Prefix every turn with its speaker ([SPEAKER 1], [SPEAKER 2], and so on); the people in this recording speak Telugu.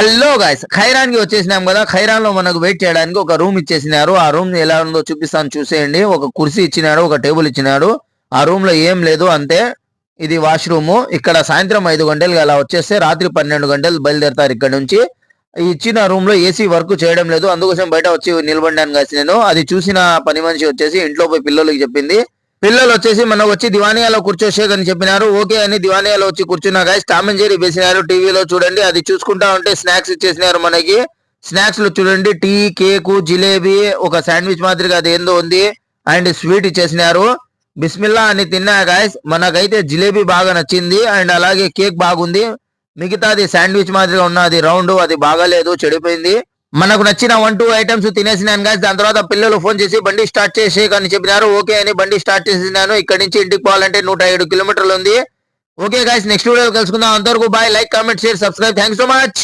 [SPEAKER 1] హలో గాయస్ ఖైరాన్కి వచ్చేసినాం కదా. ఖైరాన్లో మనకు వెయిట్ చేయడానికి ఒక రూమ్ ఇచ్చేసినారు. ఆ రూమ్ ఎలా ఉందో చూపిస్తాను. చూసేయండి. ఒక కుర్సీ ఇచ్చినాడు ఒక టేబుల్ ఇచ్చినాడు. ఆ రూమ్లో ఏం లేదు అంతే ఇది వాష్రూమ్ ఇక్కడ సాయంత్రం ఐదు గంటలకు అలా వచ్చేస్తే రాత్రి పన్నెండు గంటలు బయలుదేరతారు ఇక్కడ నుంచి. ఇచ్చిన రూమ్లో ఏసీ వర్క్ చేయడం లేదు. అందుకోసం బయట వచ్చి నిలబడ్డాను కాసి నేను. అది చూసిన పని మనిషి వచ్చేసి ఇంట్లో పోయి పిల్లలకి చెప్పింది. పిల్లలు వచ్చేసి మనం వచ్చి దివానియాలో కూర్చోసేది అని చెప్పినారు. ఓకే అని దివానియాలో వచ్చి కూర్చున్నా గాయస్. టామ్ అండ్ జెర్రీ వేసినారు టీవీలో చూడండి. అది చూసుకుంటా ఉంటే స్నాక్స్ ఇచ్చేసినారు మనకి. స్నాక్స్లో చూడండి. టీ కేకు జిలేబీ ఒక శాండ్విచ్ మాదిరిగా అది ఏందో ఉంది. And sweet ఇచ్చేసినారు. బిస్మిల్లా అని తిన్నా గాయస్. మనకైతే జిలేబీ బాగా నచ్చింది. అండ్ అలాగే కేక్ బాగుంది. మిగతాది శాండ్విచ్ మాదిరిగా ఉన్నది రౌండ్ అది బాగాలేదు చెడిపోయింది. మనకు నచ్చిన వన్ టూ ఐటమ్స్ తినేసినాను గాయస్ దాని తర్వాత పిల్లలు ఫోన్ చేసి బండి స్టార్ట్ చేసి అని చెప్పినారు. ఓకే అని బండి స్టార్ట్ చేసినాను ఇక్కడ నుంచి ఇంటికి పోవాలంటే నూట ఏడు కిలోమీటర్లు ఉంది. ఓకే గాయస్ నెక్స్ట్ వీడియో కలుసుకుందాం. అంతవరకు bye like comment share subscribe thanks so much